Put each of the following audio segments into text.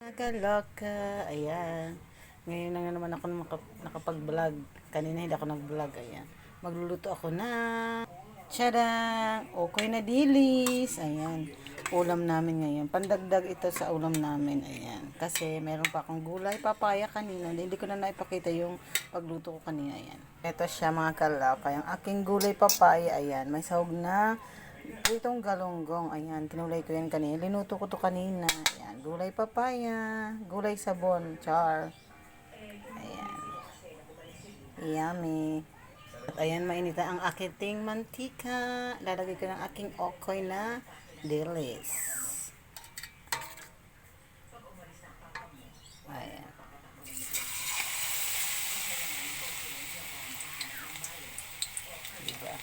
Kaloka, ayan. Ngayon na nga naman ako nakap- nakapag-vlog. Kanina hindi ako nag-vlog, ayan. Magluluto ako na Tadang! Okay na dilis. Ayan. Ulam namin ngayon. Pandagdag ito sa ulam namin. Ayan. Kasi meron pa akong gulay, papaya kanina. Hindi ko na naipakita yung pagluto ko kanina. Ayan. Ito siya mga kalaka. Yung aking gulay papaya. Ayan. May sahog na itong galonggong. Ayan. Tinulay ko yan kanina. Linuto ko to kanina. Ayan. Gulay papaya. Gulay sabon. Char. Ayan. Yummy. At ayan, mainita ang aking mantika. Lalagay ko ng aking okoy na dilis. Ayan. Diba?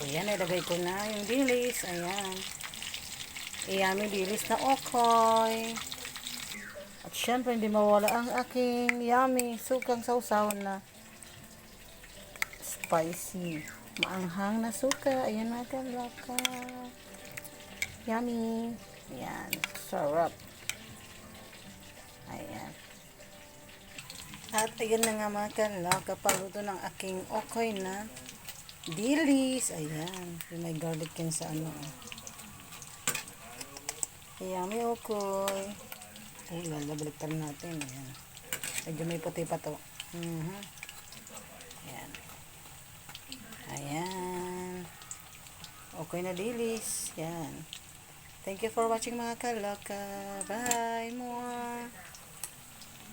Ayan, ilagay ko na yung dilis. Ayan. Iyami dilis na okoy. At syempre, hindi mawala ang aking yummy sukang sausaw na spicy. Maanghang na suka. Ayan mga kalaka. Yummy. Ayan. Sarap. Ayan. At ayan na nga mga kalaka. Paluto ng aking okoy na dilis. Ayan. Yung may garlic yan sa ano. Yummy okoy. Ay, lalabaliktad natin. Ayan. Medyo may puti pa to. Mhm. Ayan. Ayan. Okay na dilis. Yan. Thank you for watching mga kalaka. Bye, more.